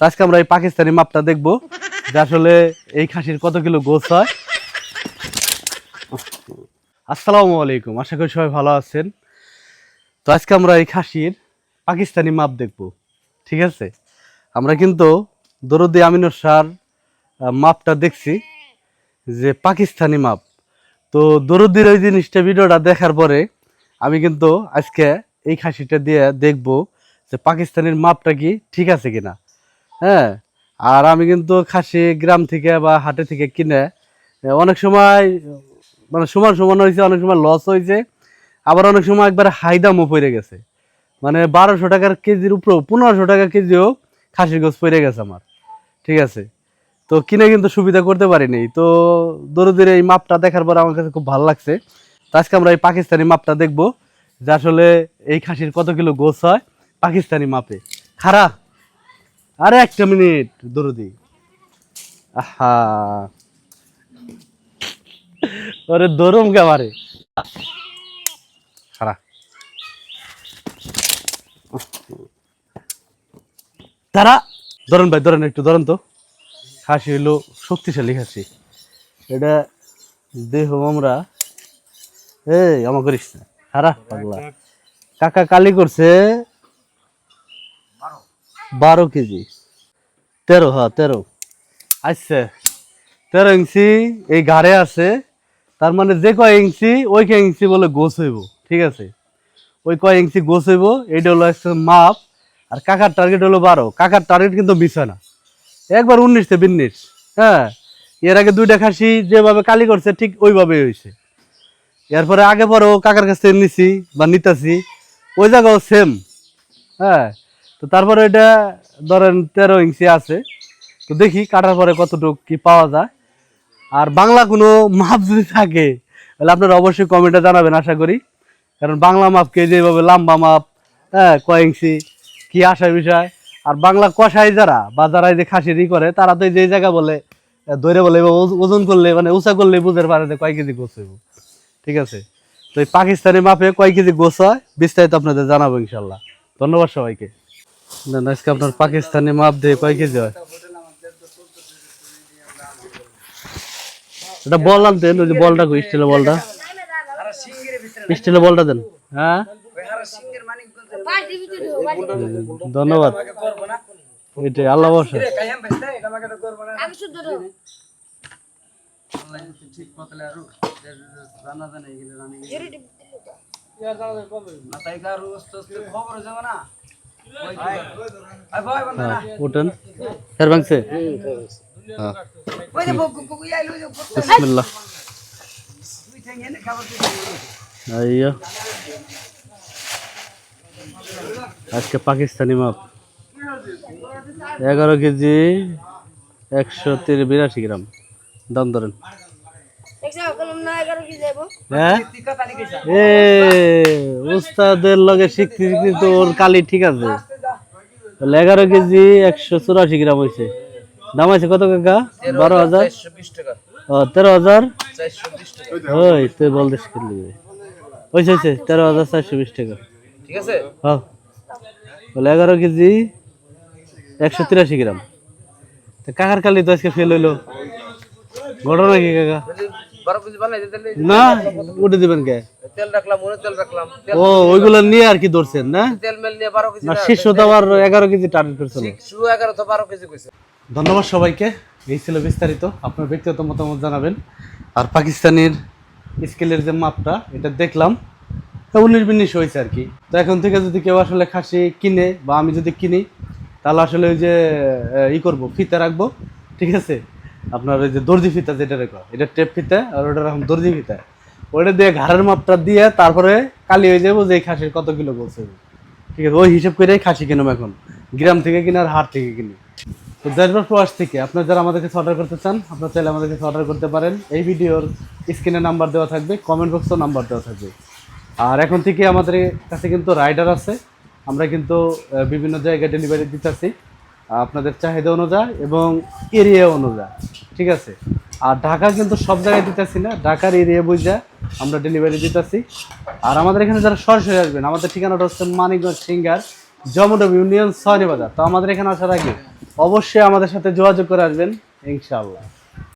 আজকে আমরা এই পাকিস্তানি মাপটা দেখব যে আসলে এই খাসির কত কিলো গোস হয়। আসসালামু আলাইকুম, আশা করি সবাই ভালো আছেন। তো আজকে আমরা এই খাসির পাকিস্তানি মাপ দেখব, ঠিক আছে? আমরা কিন্তু দরদি আমিনুর সার মাপটা দেখছি যে পাকিস্তানি মাপ। তো দরদির ওই জিনিসটা ভিডিওটা দেখার পরে আমি কিন্তু আজকে এই খাসিটা দিয়ে দেখব যে পাকিস্তানের মাপটা কি ঠিক আছে কিনা। হ্যাঁ? আর আমি কিন্তু খাসি গ্রাম থেকে বা হাটে থেকে কিনে অনেক সময় মানে সমান সমান হয়েছে, অনেক সময় লস হয়েছে, আবার অনেক সময় একবার হাই দামও পড়ে গেছে। মানে বারোশো টাকার কেজির উপরেও, পনেরোশো টাকা কেজিও খাসির গোছ পড়ে গেছে আমার, ঠিক আছে? তো কিনে কিন্তু সুবিধা করতে পারিনি। তো দরুদের এই মাপটা দেখার পর আমার কাছে খুব ভালো লাগছে। তো আজকে আমরা এই পাকিস্তানি মাপটা দেখব, যে আসলে এই খাসির কত কিলো গোছ হয় পাকিস্তানি মাপে। খারা আরে একটা মিনিট, দরুদি। আহা। ওরে দরম কে মারে খারা তারা, ধরেন ভাই, ধরেন একটু, ধরেন তো। খাসি হইল, শক্তিশালী হাসি। এটা দেহ আমরা, এই আমা করিস না হারা পাগলা। কাকা কালি করছে বারো কেজি। তেরো হ্যাঁ তেরো। আচ্ছা তেরো ইঞ্চি এই ঘাড়ে আছে, তার মানে যে কয় ইঞ্চি, ওই কয় ইঞ্চি বলে গোছ হইব, ঠিক আছে? ওই কয় ইঞ্চি গোছ হইব, এইটা হলো একটা মাপ, আর কাকার টার্গেট হলো বারো। কাকার টার্গেট কিন্তু মিস হয় না। একবার উনিশ বিন্নিশ হ্যাঁ? এর আগে দুইটা খাসি যেভাবে কালি করছে, ঠিক ওইভাবেই হয়েছে এরপরে আগে পরেও কাকার কাছ থেকে নিছি বা নিতাছি, ওই জায়গাও সেম হ্যাঁ? তারপরে এটা ধরেন তেরো ইঞ্চি আছে। তো দেখি কাটার পরে কতটুকু কি পাওয়া যায়। আর বাংলা কোনো মাপ যদি থাকে, তাহলে আপনারা অবশ্যই কমেন্টে জানাবেন, আশা করি। কারণ বাংলা মাপকে যেভাবে লম্বা মাপ হ্যাঁ কয় ইঞ্চি, কী আসার বিষয়। আর বাংলা কষাই যারা, বা যারা এই যে খাসির করে, তারা তো যে জায়গা বলে ধরে বলে ওজন করলে মানে উঁচা করলে বুঝতে পারে কয় কেজি গোছ ঠিক আছে? তো এই পাকিস্তানি মাপে কয় কেজি গোছ হয়, বিস্তারিত আপনাদের জানাব ইনশাল্লাহ। ধন্যবাদ সবাইকে। আপনার পাকিস্তানি মাপ দিয়ে কয় কেজি হয়? এটা বল আনতেন ওই যে বলটা স্টিলের বলটা? স্টিলের বলটা দেন। হ্যাঁ? ধন্যবাদ। এটাই আল্লাহ বসে আমি শুদ্ধ তো হ্যাঁ উঠেন। হের ভাঙছে? হ্যাঁ বিসমিল্লাহ। আইয়া। আজকে পাকিস্তানি মাপ। এগারো কেজি একশো তির বিরাশি গ্রাম। দাম ধরেন। উস্তাদের লগে শিখতে কিন্তু ওর কালি ঠিক আছে। তাহলে এগারো কেজি একশো চুরাশি গ্রাম হয়েছে দাম আছে কত কাকা? বারো হাজার? ও তেরো হাজার? ওই তুই বল দেশ খেললি হয়েছে হয়েছে তেরো হাজার চারশো বিশ টাকা। ঠিক আছে? হ্যাঁ বলে এগারো কেজি একশো তিরাশি গ্রাম। কাকার কালি তো আজকে ফেল হইল। ঘটনা কি কাকা? বারো কেজি বানাই দিতে তাহলে না উঠে দিবেন কে? তেল রাখলাম তেল রাখলাম। ও ওইগুলো নিয়ে আর কি ধরছেন না? তেল মেল নিয়ে বারো কেজি না শীর্ষ তো আবার এগারো কেজি টার্গেট করছিল শুরু এগারো তো বারো কেজি কইছে। ধন্যবাদ সবাইকে এই ছিল বিস্তারিত। আপনার ব্যক্তিগত মতামত জানাবেন। আর পাকিস্তানের স্কেলের যে মাপটা এটা দেখলাম তা উনিশ বিনিশ হয়েছে আর কি। তো এখন থেকে যদি কেউ আসলে খাসি কিনে বা আমি যদি কিনি তাহলে আসলে ওই যে ই করব ফিতে রাখব ঠিক আছে? আপনার ওই যে দর্জি ফিতা যেটা রেখো এটা টেপ ফিতা আর ওটা এখন দর্জি ফিতা। ওটা দিয়ে ঘাড়ের মাপটা দিয়ে তারপরে কালি হয়ে যাব যে খাসির কত কিলো বলছে ঠিক আছে, ওই হিসাব করেই খাসি কিনবো এখন, গ্রাম থেকে কিনে আর হাট থেকে কিনি। তো দেশবার প্রবাস থেকে, আপনার যারা আমাদের কাছে অর্ডার করতে চান, আপনার চাইলে আমাদের কাছে অর্ডার করতে পারেন। এই ভিডিওর স্ক্রিনে নাম্বার দেওয়া থাকবে কমেন্ট বক্সেও নাম্বার দেওয়া থাকবে। আর এখন থেকে আমাদের কাছে কিন্তু রাইডার আছে। আমরা কিন্তু বিভিন্ন জায়গায় ডেলিভারি দিতেছি। আপনাদের চাহিদা অনুযায়ী এবং এরিয়া অনুযায়ী, ঠিক আছে? আর ঢাকা কিন্তু সব জায়গায় দিতেছি না, ঢাকার এরিয়া বুঝা আমরা ডেলিভারি দিতেছি। আর আমাদের এখানে যারা সরাসরি আসবেন, আমাদের ঠিকানাটা হচ্ছে মানিকগঞ্জ সিঙ্গার, জমডব ইউনিয়ন সয়নি বাজার। তো আমাদের এখানে আসার আগে অবশ্যই আমাদের সাথে যোগাযোগ করে আসবেন, ইনশাআল্লাহ।